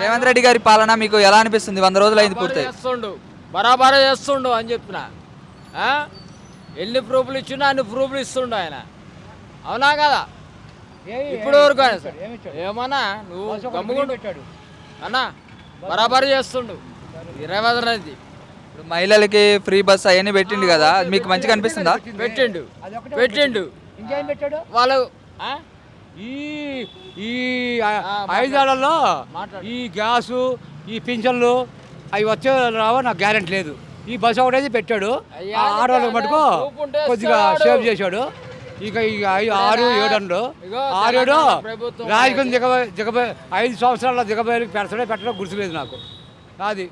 రేవంత్ రెడ్డి గారి పాలన మీకు ఎలా అనిపిస్తుంది? వంద రోజులు అయింది పూర్తి చేస్తుండు. బరాబరా చేస్తుండు అని చెప్పిన. ఆ? ఎన్ని ప్రూఫ్లు ఇచ్చినా అన్ని ప్రూఫ్లు ఇస్తుండు ఆయన. అవునా కదా? ఇప్పుడు వరకు ఆయన ఏమన్నా? నువ్వు అన్నా బరాబర్ చేస్తుండు. రేవంత్ రెడ్డి. ఇప్పుడు మహిళలకి ఫ్రీ బస్ అవన్నీ పెట్టిండు కదా? మీకు మంచిగా అనిపిస్తుందా? పెట్టిండు పెట్టిండు? వాళ్ళు ఆ? ఈ ఈ ఐదేళ్ళలో. ఈ గ్యాసు ఈ పింఛన్లు అవి వచ్చే రావో నాకు గ్యారెంటీ లేదు. ఈ బస్సు ఒకటైతే పెట్టాడు. ఆడవాళ్ళకి మటుకు కొద్దిగా. సేవ్ చేశాడు. ఇక ఆరు ఏడు అండు తెలంగాణ ప్రభుత్వం రాజకీయం దిగబోయే దిగబోయే ఐదు సంవత్సరాల దిగబోయే పెడతాడే పెట్టడం గుర్తులేదు నాకు. అది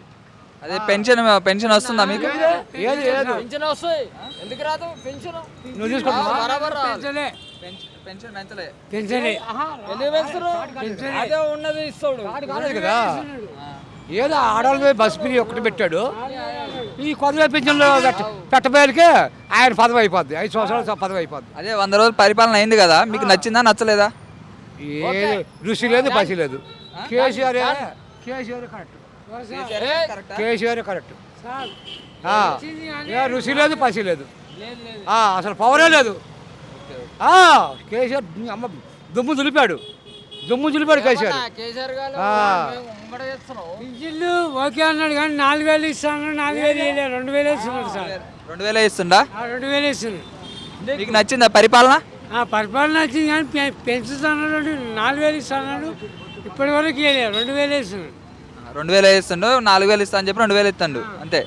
అదే పెన్షన్ పెన్షన్ వస్తుందా మీకు? ఏది? ఏది? పింఛన్ వస్తాయి ఎందుకు రాదు? పింఛన్ నువ్వు చూసుకుంటున్నావా? పెన్షన్ పెంచలే. పెన్షనే ఎందుకు పెంచరు? అదే ఉన్నది ఇస్తాడు. కదా ఏదో ఆడవాళ్ళ బస్ ఫ్రీ ఒక్కటి పెట్టాడు. ఈ కొద్దిగా పింఛన్లు పెట్ట పెట్టబోయేకే ఆయన పదవి అయిపోద్ది. ఐదు సంవత్సరాలు పదవి అయిపోద్ది. అదే వంద రోజులు పరిపాలన అయింది కదా. మీకు నచ్చిందా నచ్చలేదా? ఏది రుచి లేదు పసి లేదు. కేసీఆర్ కేసీఆర్ కరెక్ట్. కేసీఆర్ కరెక్ట్? ఏ రుచి లేదు పసి లేదు. ఆ, అసలు పవరే లేదు. కేసీఆర్ అమ్మ దుమ్ము దులిపాడు. దుమ్ము దులిపాడు కేసీఆర్. పింఛన్లు ఓకే అన్నాడు కానీ నాలుగు వేలు ఇస్తాను నాలుగు వేలు ఇవ్వలేదు రెండు వేలు ఇస్తున్నాడు సార్. రెండు వేలే ఇస్తుందా ఆ, రెండు వేలు ఇస్తున్నాడు. మీకు నచ్చిందా పరిపాలన? ఆ పరిపాలన వచ్చింది కానీ పెంచుతున్నాడు నాలుగు వేలు ఇస్తున్నాడు ఇప్పటి వరకు ఇవ్వలేదు రెండు వేలు ఇస్తున్నాడు. ఆ, రెండు వేలే ఇస్తుండు నాలుగు వేలు ఇస్తా అని చెప్పి రెండు వేలు ఇస్తాడు అంతే.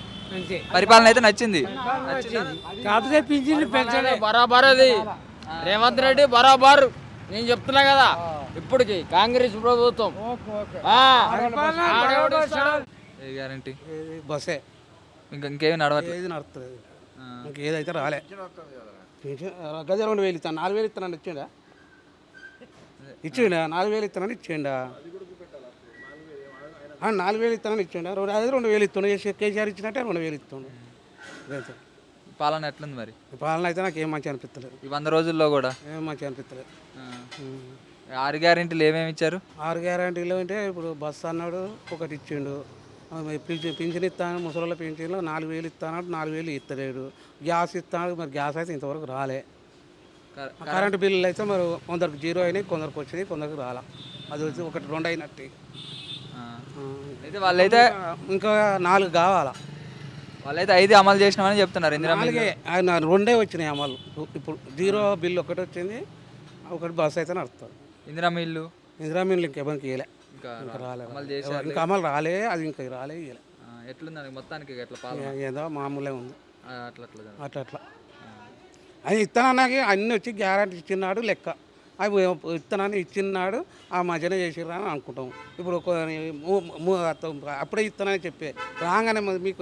పరిపాలన అయితే నచ్చింది. కాకపోతే పింఛన్లు పెంచలే. బరాబర్ అది. రేవంత్ రెడ్డి బరాబర్. నేను చెప్తున్నా కదా. ఇప్పటికి కాంగ్రెస్ ప్రభుత్వం. గ్యారంటీ? బస్సే. ఇంకా ఇంకేమి నడవట్లేదు ఏది నడుస్తుంది ఇంకేదైతే రాలే. పెన్షన్ గదే రెండు వేలు ఇస్తాను. నాలుగు వేలు ఇస్తానని ఇచ్చిండా? ఇచ్చిండా? నాలుగు వేలు ఇస్తానని ఇచ్చిండా? నాలుగు వేలు ఇస్తానని ఇచ్చిండా? రెండు అదే రెండు వేలు ఇస్తుండే. కేసీఆర్ ఇచ్చినట్టే రెండు వేలు ఇస్తుండే. పాలన ఎట్లుంది మరి? పాలన అయితే నాకు ఏం మంచి అనిపిస్తలేదు. ఈ వంద రోజుల్లో కూడా? ఏం మంచి అనిపిస్తలేదు. ఆరు గ్యారెంటీలు ఏమేమి ఇచ్చారు? ఆరు గ్యారంటీలు అంటే ఇప్పుడు బస్సు అన్నాడు ఒకటి ఇచ్చిండు. పింఛన్ పింఛన్ ఇస్తాను ముసలి పింఛన్లో నాలుగు వేలు ఇస్తాను నాలుగు వేలు ఇస్తలేడు. గ్యాస్ ఇస్తాడు మరి గ్యాస్ అయితే ఇంతవరకు రాలే. కర- కరెంటు బిల్లులు అయితే మరి కొందరికి జీరో అయినాయి కొందరికి వచ్చినాయి కొందరికి రాలా. అది వచ్చి ఒకటి రెండు అయినట్టు. అయితే వాళ్ళైతే ఇంకా నాలుగు కావాలా? వాళ్ళైతే ఐదు అమలు చేసినామని చెప్తున్నారు ఇందిరా నాలుగే ఆయన రెండే వచ్చినాయి అమలు. ఇప్పుడు జీరో బిల్లు ఒకటి వచ్చింది ఒకటి బస్సు అయితే నడుస్తుంది ఇందిరా ఇల్లు ఇందిరా ఇంకెవరికి ఇవ్వలే ఇంకా ఇంకా రాలే. అమలు చేశారు ఇంకా అమలు రాలే అది ఇంకా రాలే ఆ, ఎట్లుంది మొత్తానికి ఎట్లా పాలన? ఏదో మామూలే ఉంది. ఆ, అట్లా అట్లా. అట్లా అట్లా. అది ఇత్తనానికి అన్నీ వచ్చి గ్యారంటీ ఇచ్చినాడు లెక్క. అవి ఇత్తనాన్ని ఇచ్చినాడు ఆ మధ్యన చేసిర్రా అని అనుకుంటాం ఇప్పుడు ఒక మూ- మూ- అప్పుడే ఇత్తనని చెప్పే. రాగానే మరి మీకు